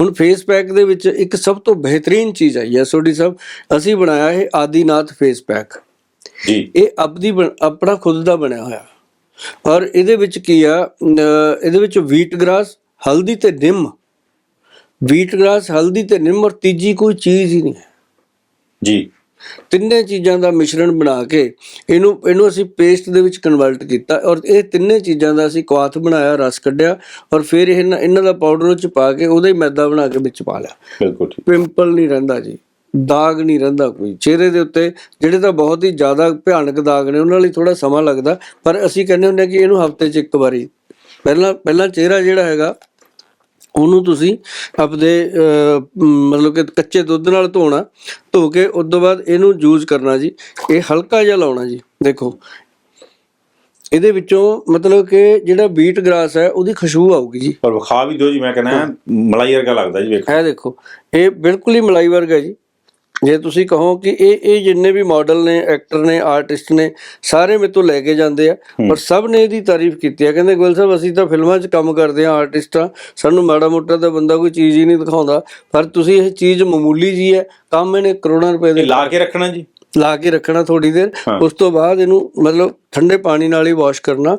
ਹੁਣ face pack ਦੇ ਵਿੱਚ ਇੱਕ ਸਭ ਤੋਂ ਬਿਹਤਰੀਨ ਚੀਜ਼ ਆਈ ਹੈ ਸੋਢੀ ਸਾਹਿਬ ਅਸੀਂ ਬਣਾਇਆ ਹੈ ਆਦੀਨਾਥ ਫੇਸ ਪੈਕ ਜੀ। ਇਹ ਆਪਦੀ ਆਪਣਾ ਖੁਦ ਦਾ ਬਣਿਆ ਹੋਇਆ। ਔਰ ਇਹਦੇ ਵਿੱਚ ਕੀ ਆ ਇਹਦੇ ਵਿੱਚ ਵੀਟ ਗ੍ਰਾਸ ਹਲਦੀ ਤੇ ਨਿੰਮ। ਵੀਟ ਗ੍ਰਾਸ ਹਲਦੀ ਤੇ ਨਿੰਮ ਔਰ ਤੀਜੀ ਕੋਈ ਚੀਜ਼ ਹੀ ਨਹੀਂ ਹੈ। ਜੀ। ਤਿੰਨੇ ਚੀਜ਼ਾਂ ਦਾ ਮਿਸ਼ਰਣ ਬਣਾ ਕੇ ਇਹਨੂੰ ਇਹਨੂੰ ਅਸੀਂ ਪੇਸਟ ਦੇ ਵਿੱਚ ਕਨਵਰਟ ਕੀਤਾ ਔਰ ਇਹ ਤਿੰਨੇ ਚੀਜ਼ਾਂ ਦਾ ਅਸੀਂ ਕੁਆਥ ਬਣਾਇਆ ਰਸ ਕੱਢਿਆ ਔਰ ਫਿਰ ਇਹਨਾਂ ਇਹਨਾਂ ਦਾ ਪਾਊਡਰ ਵਿੱਚ ਪਾ ਕੇ ਉਹਦਾ ਹੀ ਮੈਦਾ ਬਣਾ ਕੇ ਵਿੱਚ ਪਾ ਲਿਆ। ਬਿਲਕੁਲ ਠੀਕ। ਪਿੰਪਲ ਨਹੀਂ ਰਹਿੰਦਾ ਜੀ ਦਾਗ ਨਹੀਂ ਰਹਿੰਦਾ ਕੋਈ। ਚਿਹਰੇ ਦੇ ਉੱਤੇ ਜਿਹੜੇ ਤਾਂ ਬਹੁਤ ਹੀ ਜ਼ਿਆਦਾ ਭਿਆਨਕ ਦਾਗ ਨੇ ਉਹਨਾਂ ਲਈ ਥੋੜਾ ਸਮਾਂ ਲੱਗਦਾ ਪਰ ਅਸੀਂ ਕਹਿੰਦੇ ਹੁੰਦੇ ਕਿ ਇਹਨੂੰ ਹਫ਼ਤੇ 'ਚ ਇੱਕ ਵਾਰੀ। ਪਹਿਲਾਂ ਪਹਿਲਾਂ ਚਿਹਰਾ ਜਿਹੜਾ ਹੈਗਾ ਉਹਨੂੰ ਤੁਸੀਂ ਆਪਦੇ ਮਤਲਬ ਕਿ ਕੱਚੇ ਦੁੱਧ ਨਾਲ ਧੋਣਾ ਧੋ ਕੇ ਉਸ ਤੋਂ ਬਾਅਦ ਇਹਨੂੰ ਯੂਜ਼ ਕਰਨਾ ਜੀ। ਇਹ ਹਲਕਾ ਜਿਹਾ ਲਾਉਣਾ ਜੀ ਦੇਖੋ। ਇਹਦੇ ਵਿੱਚੋਂ ਮਤਲਬ ਕਿ ਜਿਹੜਾ ਬੀਟ ਗ੍ਰਾਸ ਹੈ ਉਹਦੀ ਖੁਸ਼ਬੂ ਆਊਗੀ ਜੀ। ਪਰ ਵਿਖਾ ਵੀ ਦਿਓ ਜੀ ਮੈਂ ਕਹਿੰਦਾ ਮਲਾਈ ਵਰਗਾ ਲੱਗਦਾ ਜੀ ਵੇਖੋ। ਇਹ ਦੇਖੋ ਇਹ ਬਿਲਕੁਲ ਹੀ ਮਲਾਈ ਵਰਗਾ ਜੀ। ਜੇ ਤੁਸੀਂ ਕਹੋ ਕਿ ਇਹ ਇਹ ਜਿੰਨੇ ਵੀ ਮਾਡਲ ਨੇ ਐਕਟਰ ਨੇ ਆਰਟਿਸਟ ਨੇ ਸਾਰੇ ਮੇਰੇ ਤੋਂ ਲੈ ਕੇ ਜਾਂਦੇ ਆ ਪਰ ਸਭ ਨੇ ਇਹਦੀ ਤਾਰੀਫ ਕੀਤੀ ਹੈ ਕਹਿੰਦੇ ਗੋਇਲ ਸਾਹਿਬ ਅਸੀਂ ਤਾਂ ਫਿਲਮਾਂ 'ਚ ਕੰਮ ਕਰਦੇ ਆ ਆਰਟਿਸਟ ਆ ਸਾਨੂੰ ਮਾੜਾ ਮੋਟਾ ਤਾਂ ਬੰਦਾ ਕੋਈ ਚੀਜ਼ ਹੀ ਨਹੀਂ ਦਿਖਾਉਂਦਾ। ਪਰ ਤੁਸੀਂ ਇਹ ਚੀਜ਼ ਮਾਮੂਲੀ ਜੀ ਹੈ ਕੰਮ ਇਹਨੇ ਕਰੋੜਾਂ ਰੁਪਏ ਦੇ ਲਾ ਕੇ ਰੱਖਣਾ ਜੀ। ਲਾ ਕੇ ਰੱਖਣਾ ਥੋੜੀ ਦੇਰ। ਉਸ ਤੋਂ ਬਾਅਦ ਇਹਨੂੰ ਮਤਲਬ ਠੰਡੇ ਪਾਣੀ ਨਾਲ ਹੀ ਵਾਸ਼ ਕਰਨਾ।